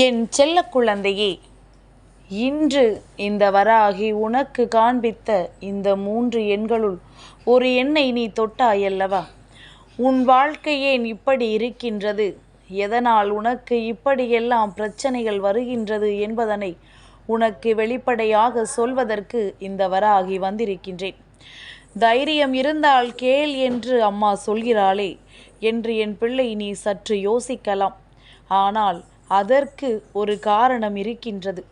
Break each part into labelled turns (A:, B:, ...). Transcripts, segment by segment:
A: என் செல்ல குழந்தையே இன்று இந்த வராகி உனக்கு காண்பித்த இந்த மூன்று எண்களுள் ஒரு எண்ணை நீ தொட்டாயல்லவா? உன் வாழ்க்கை ஏன் இப்படி இருக்கின்றது? எதனால் உனக்கு இப்படியெல்லாம் பிரச்சனைகள் வருகின்றது என்பதனை உனக்கு வெளிப்படையாக சொல்வதற்கு இந்த வராகி வந்திருக்கின்றேன். தைரியம் இருந்தால் கேள் என்று அம்மா சொல்கிறாளே என்று என் பிள்ளை நீ சற்று யோசிக்கலாம். ஆனால் அதற்கு ஒரு காரணம் இருக்கின்றது.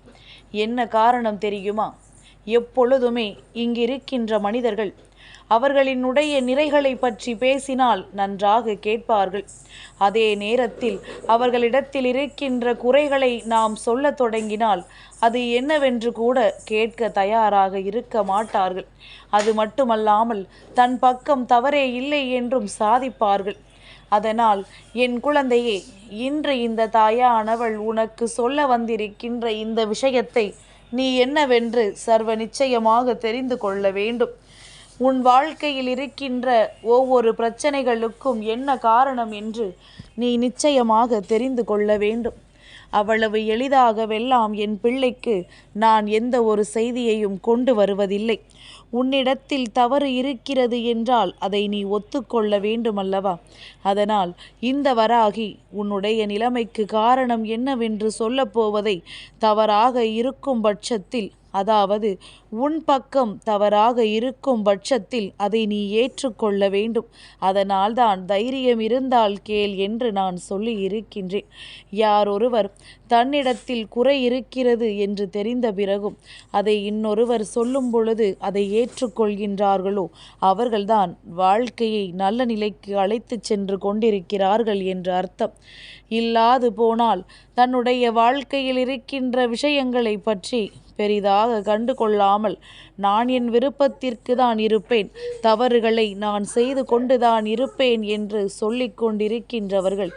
A: என்ன காரணம் தெரியுமா? எப்பொழுதுமே இங்கிருக்கின்ற மனிதர்கள் அவர்களினுடைய நிறைகளை பற்றி பேசினால் நன்றாக கேட்பார்கள். அதே நேரத்தில் அவர்களிடத்தில் இருக்கின்ற குறைகளை நாம் சொல்லத் தொடங்கினால் அது என்னவென்று கூட கேட்க தயாராக இருக்க மாட்டார்கள். அது மட்டுமல்லாமல் தன் பக்கம் தவறே இல்லை என்றும் சாதிப்பார்கள். அதனால் என் குழந்தையே இன்று இந்த தாயானவள் உனக்கு சொல்ல வந்திருக்கின்ற இந்த விஷயத்தை நீ என்னவென்று சர்வ நிச்சயமாக தெரிந்து கொள்ள வேண்டும். உன் வாழ்க்கையில் இருக்கின்ற ஒவ்வொரு பிரச்சனைகளுக்கும் என்ன காரணம் என்று நீ நிச்சயமாக தெரிந்து கொள்ள வேண்டும். அவ்வளவு எளிதாகவெல்லாம் என் பிள்ளைக்கு நான் எந்த ஒரு செய்தியையும் கொண்டு வருவதில்லை. உன்னிடத்தில் தவறு இருக்கிறது என்றால் அதை நீ ஒத்துக்கொள்ள வேண்டுமல்லவா? அதனால் இந்த வராகி உன்னுடைய நிலைமைக்கு காரணம் என்னவென்று சொல்லப்போவதை தவறாக இருக்கும் பட்சத்தில் அதாவது உன் பக்கம் தவறாக இருக்கும் பட்சத்தில் அதை நீ ஏற்றுக்கொள்ள வேண்டும். அதனால்தான் தைரியம் இருந்தால் கேள் என்று நான் சொல்லி இருக்கின்றேன் யார் ஒருவர் தன்னிடத்தில் குறை இருக்கிறது என்று தெரிந்த பிறகும் அதை இன்னொருவர் சொல்லும் பொழுது அதை ஏற்றுக்கொள்கின்றார்களோ? அவர்கள்தான் வாழ்க்கையை நல்ல நிலைக்கு அழைத்து சென்று கொண்டிருக்கிறார்கள் என்று அர்த்தம். இல்லாது போனால் தன்னுடைய வாழ்க்கையில் இருக்கின்ற விஷயங்களை பற்றி பெரிதாக கண்டு கொள்ளாமல் நான் என் விருப்பத்திற்கு தான் இருப்பேன் தவறுகளை நான் செய்து கொண்டுதான் இருப்பேன் என்று சொல்லிக் கொண்டிருக்கின்றவர்கள்.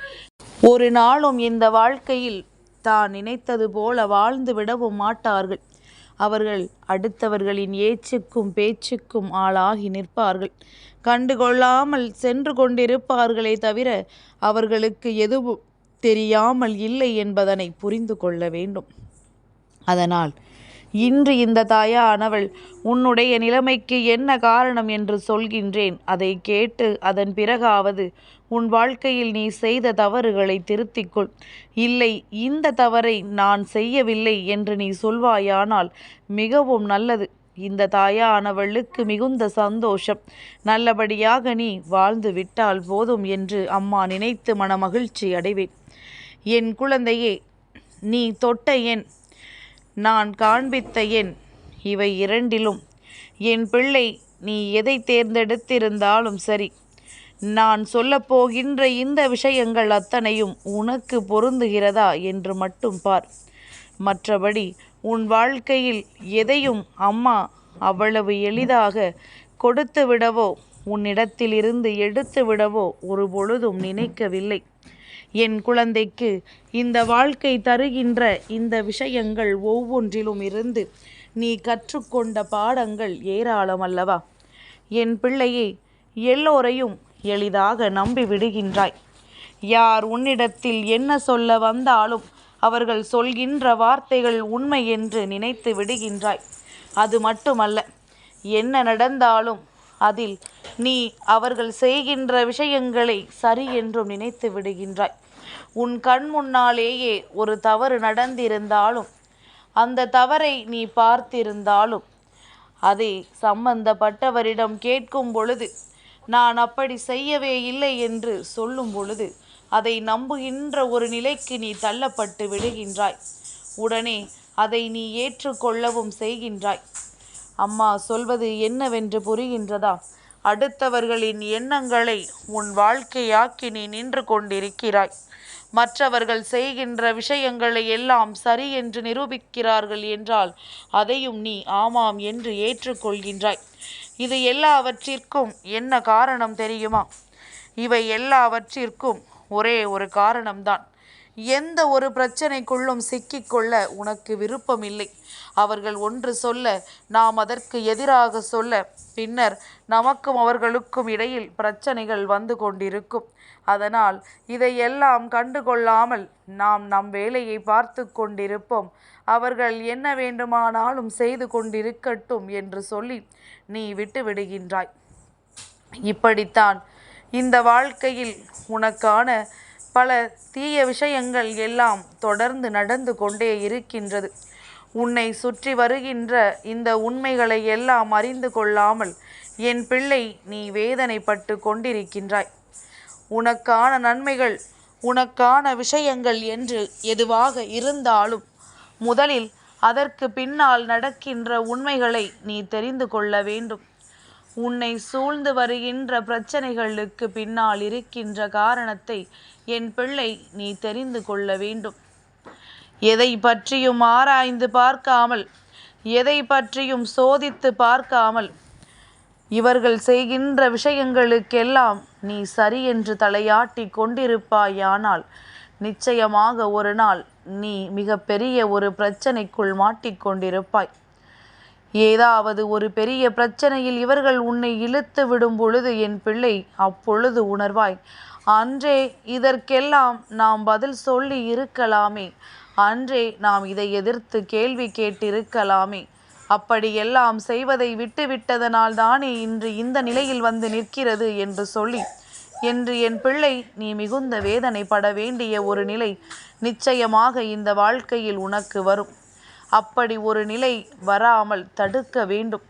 A: ஒரு நாளும் இந்த வாழ்க்கையில் தான் நினைத்தது போல வாழ்ந்து விடவும் மாட்டார்கள். அவர்கள் அடுத்தவர்களின் ஏச்சுக்கும் பேச்சுக்கும் ஆளாகி நிற்பார்கள். கண்டுகொள்ளாமல் சென்று கொண்டிருப்பார்களே தவிர அவர்களுக்கு எதுவும் தெரியாமல் இல்லை என்பதனை புரிந்து கொள்ள வேண்டும். அதனால் இன்று இந்த தாயானவள் உன்னுடைய நிலைமைக்கு என்ன காரணம் என்று சொல்கின்றேன். அதை கேட்டு அதன் பிறகாவது உன் வாழ்க்கையில் நீ செய்த தவறுகளை திருத்திக்கொள். இல்லை இந்த தவறை நான் செய்யவில்லை என்று நீ சொல்வாயானால் மிகவும் நல்லது. இந்த தாயானவளுக்கு மிகுந்த சந்தோஷம். நல்லபடியாக நீ வாழ்ந்து விட்டால் போதும் என்று அம்மா நினைத்து மனமகிழ்ச்சி அடைவேன். என் குழந்தையே நீ தொட்ட என் நான் காண்பித்த எண் இவை இரண்டிலும். என் பிள்ளை நீ எதை தேர்ந்தெடுத்திருந்தாலும் சரி. நான் சொல்லப்போகின்ற இந்த விஷயங்கள் அத்தனையும் உனக்கு பொருந்துகிறதா என்று மட்டும் பார். மற்றபடி உன் வாழ்க்கையில் எதையும் அம்மா அவ்வளவு எளிதாக கொடுத்து விடவோ உன்னிடத்திலிருந்து எடுத்து விடவோ ஒரு பொழுதும் நினைக்கவில்லை. என் குழந்தைக்கு இந்த வாழ்க்கை தருகின்ற இந்த விஷயங்கள் ஒவ்வொன்றிலும் இருந்து நீ கற்றுக்கொண்ட பாடங்கள் ஏராளம் அல்லவா? என் பிள்ளையே எல்லோரையும் எளிதாக நம்பி விடுகின்றாய் யார் உன்னிடத்தில் என்ன சொல்ல வந்தாலும் அவர்கள் சொல்கின்ற வார்த்தைகள் உண்மை என்று நினைத்து விடுகின்றாய். அது மட்டுமல்ல என்ன நடந்தாலும் அதில் நீ அவர்கள் செய்கின்ற விஷயங்களை சரி என்றும் நினைத்து விடுகின்றாய். உன் கண் முன்னாலேயே ஒரு தவறு நடந்திருந்தாலும் அந்த தவறை நீ பார்த்திருந்தாலும் அதை சம்பந்தப்பட்டவரிடம் கேட்கும் பொழுது நான் அப்படி செய்யவே இல்லை என்று சொல்லும் பொழுது அதை நம்புகின்ற ஒரு நிலைக்கு நீ தள்ளப்பட்டு விடுகின்றாய். உடனே அதை நீ ஏற்றுக்கொள்ளவும் செய்கின்றாய். அம்மா சொல்வது என்னவென்று புரிகின்றதா? அடுத்தவர்களின் எண்ணங்களை உன் வாழ்க்கையாக்கி நீ நின்று கொண்டிருக்கிறாய். மற்றவர்கள் செய்கின்ற விஷயங்களை எல்லாம் சரி என்று நிரூபிக்கிறார்கள் என்றால் அதையும் நீ ஆமாம் என்று ஏற்றுக்கொள்கின்றாய். இது எல்லாவற்றிற்கும் என்ன காரணம் தெரியுமா? இவை எல்லாவற்றிற்கும் ஒரே ஒரு காரணம்தான். எந்த ஒரு பிரச்சனைக்குள்ளும் சிக்கிக்கொள்ள உனக்கு விருப்பமில்லை. அவர்கள் ஒன்று சொல்ல நாம் அதற்கு எதிராக சொல்ல பின்னர் நமக்கும் அவர்களுக்கும் இடையில் பிரச்சனைகள் வந்து கொண்டிருக்கும். அதனால் இதையெல்லாம் கண்டுகொள்ளாமல் நாம் நம் வேலையை பார்த்து கொண்டிருப்போம். அவர்கள் என்ன வேண்டுமானாலும் செய்து கொண்டிருக்கட்டும் என்று சொல்லி நீ விட்டு விடுகின்றாய் இப்படித்தான் இந்த வாழ்க்கையில் உனக்கான பல தீய விஷயங்கள் எல்லாம் தொடர்ந்து நடந்து கொண்டே இருக்கின்றது. உன்னை சுற்றி வருகின்ற இந்த உண்மைகளை எல்லாம் அறிந்து கொள்ளாமல் என் பிள்ளை நீ வேதனைப்பட்டு கொண்டிருக்கின்றாய். உனக்கான நன்மைகள் உனக்கான விஷயங்கள் என்று எதுவாக இருந்தாலும் முதலில் அதற்கு பின்னால் நடக்கின்ற உண்மைகளை நீ தெரிந்து கொள்ள வேண்டும். உன்னை சூழ்ந்து வருகின்ற பிரச்சனைகளுக்கு பின்னால் இருக்கின்ற காரணத்தை என் பிள்ளை நீ தெரிந்து கொள்ள வேண்டும். எதை பற்றியும் ஆராய்ந்து பார்க்காமல் எதை பற்றியும் சோதித்து பார்க்காமல் இவர்கள் செய்கின்ற விஷயங்களுக்கெல்லாம் நீ சரி என்று தலையாட்டி கொண்டிருப்பாயானால் நிச்சயமாக ஒரு நாள் நீ மிக பெரிய ஒரு பிரச்சனைக்குள் மாட்டிக்கொண்டிருப்பாய் ஏதாவது ஒரு பெரிய பிரச்சனையில் இவர்கள் உன்னை இழுத்து விடும் பொழுது என் பிள்ளை அப்பொழுது உணர்வாய். அன்றே இதற்கெல்லாம் நாம் பதில் சொல்லி இருக்கலாமே. அன்றே நாம் இதை எதிர்த்து கேள்வி கேட்டிருக்கலாமே. அப்படியெல்லாம் செய்வதை விட்டுவிட்டதனால் தானே இன்று இந்த நிலையில் வந்து நிற்கிறது என்று சொல்லி. என்று என் பிள்ளை நீ மிகுந்த வேதனைப்பட வேண்டிய ஒரு நிலை நிச்சயமாக இந்த வாழ்க்கையில் உனக்கு வரும். அப்படி ஒரு நிலை வராமல் தடுக்க வேண்டும்.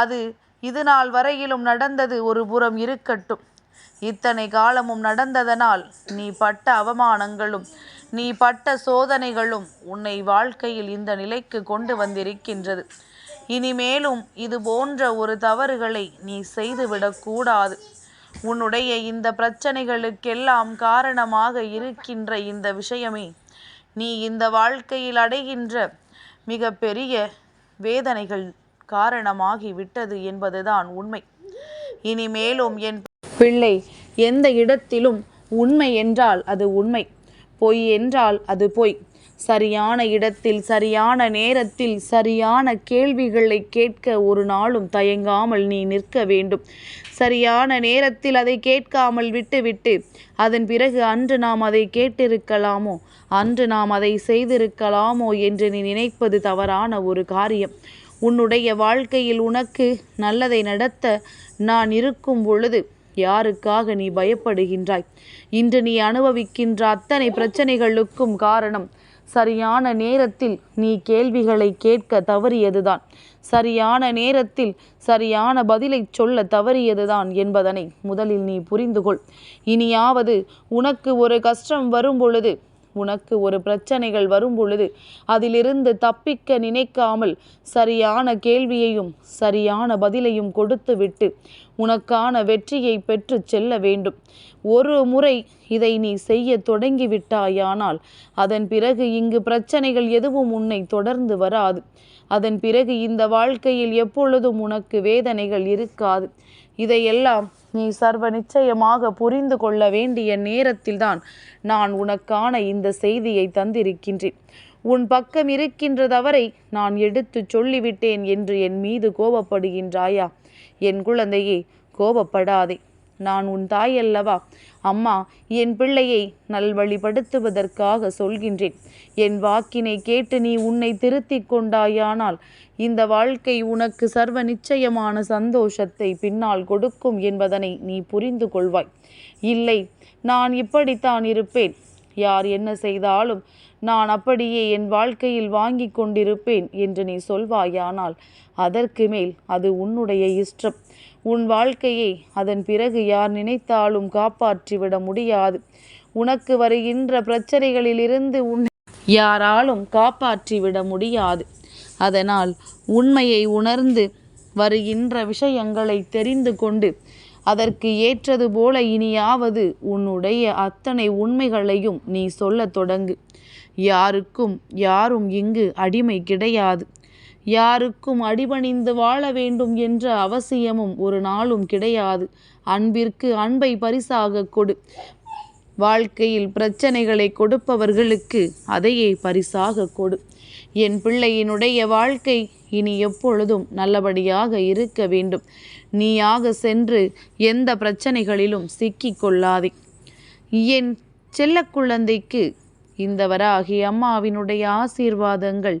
A: அது இது நாள் வரையிலும் நடந்தது ஒரு புறம் இருக்கட்டும். இத்தனை காலமும் நடந்ததனால் நீ பட்ட அவமானங்களும் நீ பட்ட சோதனைகளும் உன்னை வாழ்க்கையில் இந்த நிலைக்கு கொண்டு வந்திருக்கின்றது. இனிமேலும் இது போன்ற ஒரு தவறுகளை நீ செய்துவிடக்கூடாது உன்னுடைய இந்த பிரச்சனைகளுக்கெல்லாம் காரணமாக இருக்கின்ற இந்த விஷயமே நீ இந்த வாழ்க்கையில் அடைகின்ற மிக பெரிய வேதனைகள் காரணமாகி விட்டது என்பதுதான் உண்மை. இனிமேலும் என் பிள்ளை எந்த இடத்திலும் உண்மை என்றால் அது உண்மை. பொய் என்றால் அது பொய். சரியான இடத்தில் சரியான நேரத்தில் சரியான கேள்விகளை கேட்க ஒரு நாளும் தயங்காமல் நீ நிற்க வேண்டும். சரியான நேரத்தில் அதை கேட்காமல் விட்டுவிட்டு அதன் பிறகு அன்று நாம் அதை கேட்டிருக்கலாமோ? அன்று நாம் அதை செய்திருக்கலாமோ என்று நீ நினைப்பது தவறான ஒரு காரியம். உன்னுடைய வாழ்க்கையில் உனக்கு நல்லதை நடத்த நான் இருக்கும் பொழுது யாருக்காக நீ பயப்படுகின்றாய்? இன்று நீ அனுபவிக்கின்ற அத்தனை பிரச்சனைகளுக்கும் காரணம் சரியான நேரத்தில் நீ கேள்விகளை கேட்க தவறியதுதான். சரியான நேரத்தில் சரியான பதிலை சொல்ல தவறியதுதான் என்பதனை முதலில் நீ புரிந்துகொள். இனியாவது உனக்கு ஒரு கஷ்டம் வரும் பொழுது உனக்கு ஒரு பிரச்சனைகள் வரும் பொழுது அதிலிருந்து தப்பிக்க நினைக்காமல் சரியான கேள்வியையும் சரியான பதிலையும் கொடுத்துவிட்டு உனக்கான வெற்றியை பெற்று செல்ல வேண்டும். ஒரு முறை இதை நீ செய்ய தொடங்கிவிட்டாயானால் அதன் பிறகு இங்கு பிரச்சனைகள் எதுவும் உன்னை தொடர்ந்து வராது. அதன் பிறகு இந்த வாழ்க்கையில் எப்பொழுதும் உனக்கு வேதனைகள் இருக்காது. இதையெல்லாம் நீ சர்வ நிச்சயமாக புரிந்து கொள்ள வேண்டிய நேரத்தில்தான் நான் உனக்கான இந்த செய்தியை தந்திருக்கின்றேன். உன் பக்கம் இருக்கின்ற தவறை நான் எடுத்து சொல்லிவிட்டேன் என்று என் மீது கோபப்படுகின்றாயா? என் குழந்தையே கோபப்படாதே. நான் உன் தாய் அல்லவா? அம்மா என் பிள்ளையை நல்வழிப்படுத்துவதற்காக சொல்கின்றேன். என் வாக்கினை கேட்டு நீ உன்னை திருத்திக் கொண்டாயானால் இந்த வாழ்க்கை உனக்கு சர்வ நிச்சயமான சந்தோஷத்தை பின்னால் கொடுக்கும் என்பதனை நீ புரிந்து கொள்வாய். இல்லை நான் இப்படித்தான் இருப்பேன். யார் என்ன செய்தாலும் நான் அப்படியே என் வாழ்க்கையில் வாங்கி கொண்டிருப்பேன் என்று நீ சொல்வாயானால் அதற்கு மேல் அது உன்னுடைய இஷ்டம். உன் வாழ்க்கையை அதன் பிறகு யார் நினைத்தாலும் காப்பாற்றிவிட முடியாது. உனக்கு வருகின்ற பிரச்சனைகளிலிருந்து உன் யாராலும் காப்பாற்றிவிட முடியாது. அதனால் உண்மையை உணர்ந்து வருகின்ற விஷயங்களை தெரிந்து கொண்டு அதற்கு ஏற்றது போல இனியாவது உன்னுடைய அத்தனை உண்மைகளையும் நீ சொல்லத் தொடங்கு. யாருக்கும் யாரும் இங்கு அடிமை கிடையாது. யாருக்கும் அடிபணிந்து வாழ வேண்டும் என்ற அவசியமும் ஒரு நாளும் கிடையாது. அன்பிற்கு அன்பை பரிசாக கொடு. வாழ்க்கையில் பிரச்சனைகளை கொடுப்பவர்களுக்கு அதையே பரிசாக கொடு. என் பிள்ளையினுடைய வாழ்க்கை இனி எப்பொழுதும் நல்லபடியாக இருக்க வேண்டும். நீயாக சென்று எந்த பிரச்சனைகளிலும் சிக்கிக் கொள்ளாதே. என் செல்ல குழந்தைக்கு இந்த வராகி அம்மாவினுடைய ஆசீர்வாதங்கள்